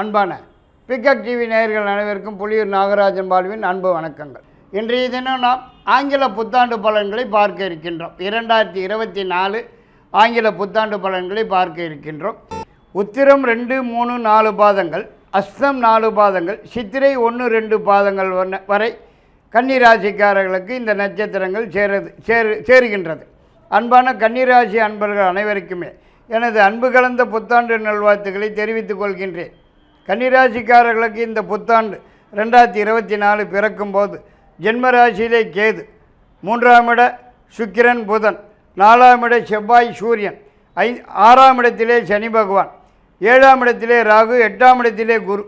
அன்பான pickup TV நேயர்கள் அனைவருக்கும் புலியூர் நாகராஜன் பாலுவின் அன்பு வணக்கங்கள். இன்றைய தினம் நாம் ஆங்கில புத்தாண்டு பலன்களை பார்க்க இருக்கின்றோம். இரண்டாயிரத்தி இருபத்தி நாலு ஆங்கில புத்தாண்டு பலன்களை பார்க்க இருக்கின்றோம். உத்திரம் ரெண்டு மூணு நாலு பாதங்கள் அஸ்தம் நாலு பாதங்கள் சித்திரை ஒன்று ரெண்டு பாதங்கள் வரை கன்னிராசிக்காரர்களுக்கு இந்த நட்சத்திரங்கள் சேருது சேரு சேருகின்றது. அன்பான கன்னிராசி அன்பர்கள் அனைவருக்குமே எனது அன்பு கலந்த புத்தாண்டு நல்வாழ்த்துக்களை தெரிவித்துக் கொள்கின்றேன். கன்னிராசிக்காரர்களுக்கு இந்த புத்தாண்டு ரெண்டாயிரத்தி இருபத்தி நாலு பிறக்கும்போது ஜென்ம ராசியிலே கேது மூன்றாம் இட சுக்கிரன் புதன் நாலாம் இட செவ்வாய் சூரியன் ஐ ஆறாம் இடத்திலே சனி பகவான் ஏழாம் இடத்திலே ராகு எட்டாம் இடத்திலே குரு.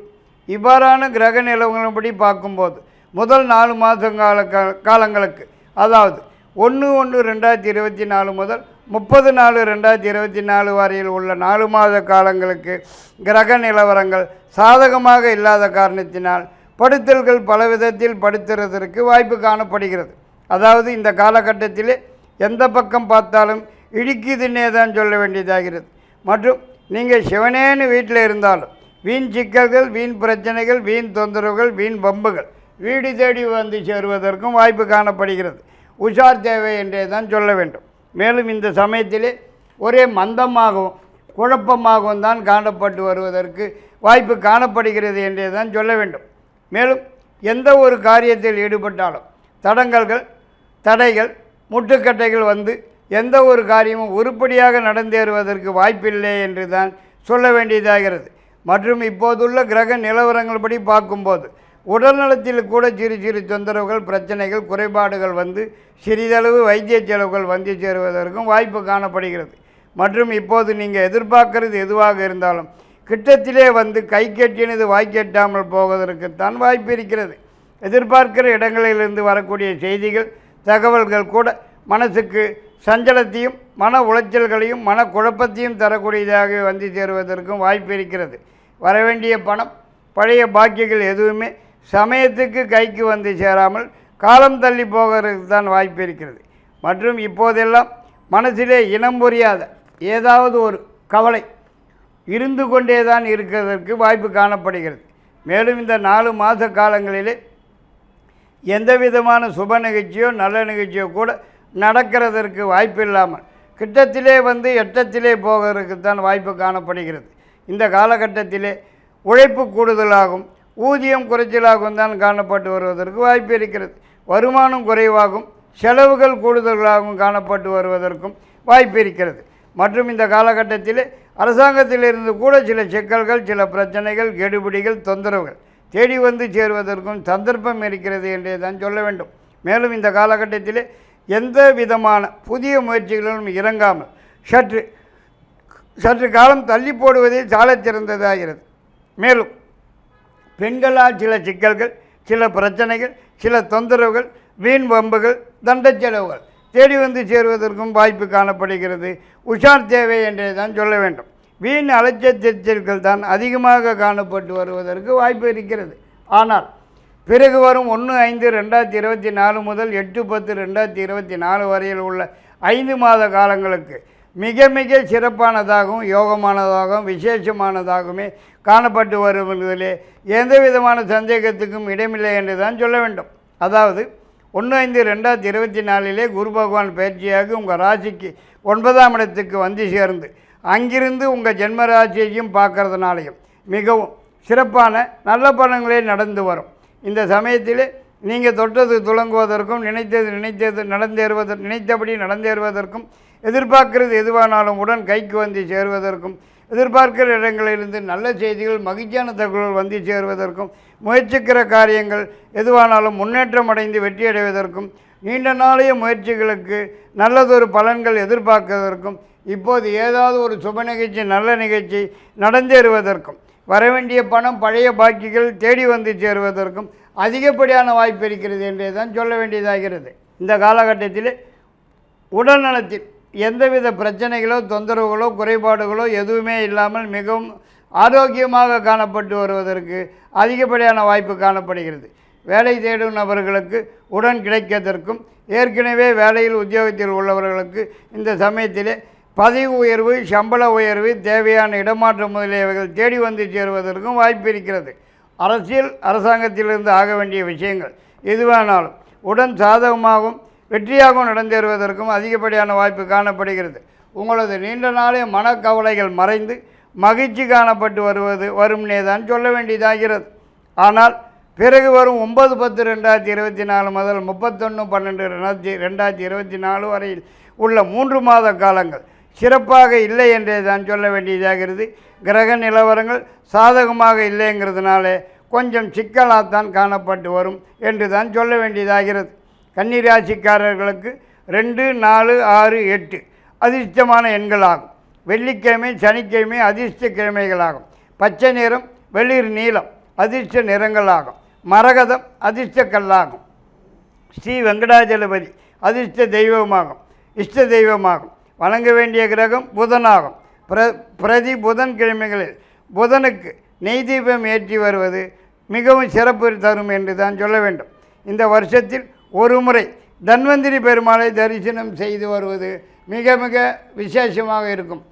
இவ்வாறான கிரக நிலவரப்படி பார்க்கும்போது முதல் நாலு மாத கால காலங்களுக்கு அதாவது ஒன்று ஒன்று ரெண்டாயிரத்தி இருபத்தி நாலு முதல் முப்பது நாலு ரெண்டாயிரத்தி இருபத்தி நாலு வரையில் உள்ள நாலு மாத காலங்களுக்கு கிரக நிலவரங்கள் சாதகமாக இல்லாத காரணத்தினால் படுத்தல்கள் பல விதத்தில் படுத்துறதற்கு வாய்ப்பு காணப்படுகிறது. அதாவது இந்த காலகட்டத்திலே எந்த பக்கம் பார்த்தாலும் இடிக்குதுன்னே தான் சொல்ல வேண்டியதாகிறது. மற்றும் நீங்கள் சிவனேன்னு வீட்டில் இருந்தாலும் வீண் சிக்கல்கள் வீண் பிரச்சனைகள் வீண் தொந்தரவுகள் வீண் பம்புகள் வீடு தேடி வந்து சேருவதற்கும் வாய்ப்பு காணப்படுகிறது. உஷார் தேவை என்றே தான் சொல்ல வேண்டும். மேலும் இந்த சமயத்திலே ஒரே மந்தமாகவும் குழப்பமாகவும் தான் காணப்பட்டு வருவதற்கு வாய்ப்பு காணப்படுகிறது என்றே தான் சொல்ல வேண்டும். மேலும் எந்த ஒரு காரியத்தில் ஈடுபட்டாலும் தடங்கல்கள் தடைகள் முட்டுக்கட்டைகள் வந்து எந்த ஒரு காரியமும் உருப்படியாக நடந்தேறுவதற்கு வாய்ப்பில்லை என்று தான் சொல்ல வேண்டியதாகிறது. மற்றும் இப்போதுள்ள கிரக நிலவரங்கள் படி பார்க்கும்போது உடல்நலத்தில் கூட சிறு சிறு தொந்தரவுகள் பிரச்சனைகள் குறைபாடுகள் வந்து சிறிதளவு வைத்திய செலவுகள் வந்து சேருவதற்கும் வாய்ப்பு காணப்படுகிறது. மற்றும் இப்போது நீங்கள் எதிர்பார்க்கிறது எதுவாக இருந்தாலும் கிட்டத்திலே வந்து கை கெட்டினது வாய்க்கெட்டாமல் போவதற்குத்தான் வாய்ப்பு இருக்கிறது. எதிர்பார்க்கிற இடங்களிலிருந்து வரக்கூடிய செய்திகள் தகவல்கள் கூட மனசுக்கு சஞ்சலத்தையும் மன உளைச்சல்களையும் மன குழப்பத்தையும் தரக்கூடியதாக வந்து சேருவதற்கும் வாய்ப்பு இருக்கிறது. வரவேண்டிய பணம் பழைய பாக்கியங்கள் எதுவுமே சமயத்துக்கு கைக்கு வந்து சேராமல் காலம் தள்ளி போகிறதுக்கு தான் வாய்ப்பு இருக்கிறது. மற்றும் இப்போதெல்லாம் மனசிலே இனம் புரியாத ஏதாவது ஒரு கவலை இருந்து கொண்டே தான் இருக்கிறதற்கு வாய்ப்பு காணப்படுகிறது. மேலும் இந்த நாலு மாத காலங்களிலே எந்த விதமான சுப நிகழ்ச்சியோ நல்ல நிகழ்ச்சியோ கூட நடக்கிறதற்கு வாய்ப்பு இல்லாமல் கிட்டத்திலே வந்து எட்டத்திலே போகிறதுக்கு தான் வாய்ப்பு காணப்படுகிறது. இந்த காலகட்டத்திலே உழைப்பு கூடுதலாகும் ஊதியம் குறைச்சலாகவும் தான் காணப்பட்டு வருவதற்கு வாய்ப்பு இருக்கிறது. வருமானம் குறைவாகும் செலவுகள் கூடுதலாகவும் காணப்பட்டு வருவதற்கும் வாய்ப்பு இருக்கிறது. மற்றும் இந்த காலகட்டத்தில் அரசாங்கத்திலிருந்து கூட சில சிக்கல்கள் சில பிரச்சனைகள் கெடுபிடிகள் தொந்தரவுகள் தேடி வந்து சேருவதற்கும் சந்தர்ப்பம் இருக்கிறது என்றே தான் சொல்ல வேண்டும். மேலும் இந்த காலகட்டத்தில் எந்த விதமான புதிய முயற்சிகளிலும் இறங்காமல் சற்று சற்று காலம் தள்ளி போடுவதே சாலச் சிறந்ததாகிறது மேலும் பெண்களால் சில சிக்கல்கள் சில பிரச்சனைகள் சில தொந்தரவுகள் வீண் வம்புகள் தண்ட செலவுகள் தேடி வந்து சேருவதற்கும் வாய்ப்பு காணப்படுகிறது. உஷார் தேவை என்றே தான் சொல்ல வேண்டும். வீண் அலைச்சல் தான் அதிகமாக காணப்பட்டு வருவதற்கு வாய்ப்பு இருக்கிறது. ஆனால் பிறகு வரும் ஒன்று ஐந்து ரெண்டாயிரத்தி இருபத்தி நாலு முதல் எட்டு பத்து ரெண்டாயிரத்தி இருபத்தி நாலு வரையில் உள்ள ஐந்து மாத காலங்களுக்கு மிக மிக சிறப்பானதாகவும் யோகமானதாகவும் விசேஷமானதாகவுமே காணப்பட்டு வருவதிலே எந்த விதமான சந்தேகத்துக்கும் இடமில்லை என்று தான் சொல்ல வேண்டும். அதாவது ஒன்று ஐந்து ரெண்டாயிரத்தி இருபத்தி நாலிலே குரு பகவான் பயிற்சியாக உங்கள் ராசிக்கு ஒன்பதாம் இடத்துக்கு வந்து சேர்ந்து அங்கிருந்து உங்கள் ஜென்ம ராசியையும் பார்க்கறதுனாலையும் மிகவும் சிறப்பான நல்ல பலன்களே நடந்து வரும். இந்த சமயத்தில் நீங்கள் தொட்டது துலங்குவதற்கும் நினைத்தது நினைத்தது நடந்தேறுவதற்கு நினைத்தபடி நடந்தேறுவதற்கும் எதிர்பார்க்கிறது எதுவானாலும் உடன் கைக்கு வந்து சேருவதற்கும் எதிர்பார்க்கிற இடங்களிலிருந்து நல்ல செய்திகள் மகிழ்ச்சியான தகவல்கள் வந்து சேருவதற்கும் முயற்சிக்கிற காரியங்கள் எதுவானாலும் முன்னேற்றம் அடைந்து வெற்றியடைவதற்கும் நீண்ட நாளைய முயற்சிகளுக்கு நல்லதொரு பலன்கள் எதிர்பார்க்கிறதற்கும் இப்போது ஏதாவது ஒரு சுப நிகழ்ச்சி நல்ல நிகழ்ச்சி நடந்தேறுவதற்கும் வரவேண்டிய பணம் பழைய பாக்கிகள் தேடி வந்து சேருவதற்கும் அதிகப்படியான வாய்ப்பு இருக்கிறது என்றே தான் சொல்ல வேண்டியதாகிறது. இந்த காலகட்டத்தில் உடல் நலத்தில் எந்தவித பிரச்சனைகளோ தொந்தரவுகளோ குறைபாடுகளோ எதுவுமே இல்லாமல் மிகவும் ஆரோக்கியமாக காணப்பட்டு வருவதற்கு அதிகப்படியான வாய்ப்பு காணப்படுகிறது. வேலை தேடும் நபர்களுக்கு உடன் கிடைக்கதற்கும் ஏற்கனவே வேலையில் உத்தியோகத்தில் உள்ளவர்களுக்கு இந்த சமயத்திலே பதவி உயர்வு சம்பள உயர்வு தேவையான இடமாற்றம் முதலியவைகள் தேடி வந்து சேருவதற்கும் வாய்ப்பு இருக்கிறது. அரசியல் அரசாங்கத்திலிருந்து ஆக வேண்டிய விஷயங்கள் எதுவானாலும் உடன் சாதகமாகவும் வெற்றியாகவும் நடந்தேறுவதற்கும் அதிகப்படியான வாய்ப்பு காணப்படுகிறது. உங்களது நீண்ட நாளே மனக்கவலைகள் மறைந்து மகிழ்ச்சி காணப்பட்டு வருவது வரும்னே தான் சொல்ல வேண்டியதாகிறது. ஆனால் பிறகு வரும் ஒன்பது பத்து ரெண்டாயிரத்தி இருபத்தி நாலு முதல் முப்பத்தொன்று பன்னெண்டு ரெண்டாயிரத்தி ரெண்டாயிரத்தி இருபத்தி நாலு வரையில் உள்ள மூன்று மாத காலங்கள் சிறப்பாக இல்லை என்றே தான் சொல்ல வேண்டியதாகிறது. கிரக நிலவரங்கள் சாதகமாக இல்லைங்கிறதுனாலே கொஞ்சம் சிக்கலாகத்தான் காணப்பட்டு வரும் என்று தான் சொல்ல வேண்டியதாகிறது. கன்னிராசிக்காரர்களுக்கு ரெண்டு நாலு ஆறு எட்டு. அதிர்ஷ்டமான எண்களாகும். வெள்ளிக்கிழமை சனிக்கிழமை அதிர்ஷ்ட கிழமைகளாகும் பச்சை நிறம் வெளிர் நீளம் அதிர்ஷ்ட நிறங்களாகும். மரகதம் அதிர்ஷ்ட கல்லாகும் ஸ்ரீ வெங்கடாஜலபதி அதிர்ஷ்ட தெய்வமாகும். இஷ்ட தெய்வமாகும். வணங்க வேண்டிய கிரகம் புதனாகும். பிர பிரதி புதன் கிழமைகளில் புதனுக்கு நெய் தீபம் ஏற்றி வருவது மிகவும் சிறப்பு தரும் என்று தான் சொல்ல வேண்டும். இந்த வருஷத்தில் ஒரு முறை தன்வந்திரி பெருமாளை தரிசனம் செய்து வருவது மிக மிக விசேஷமாக இருக்கும்.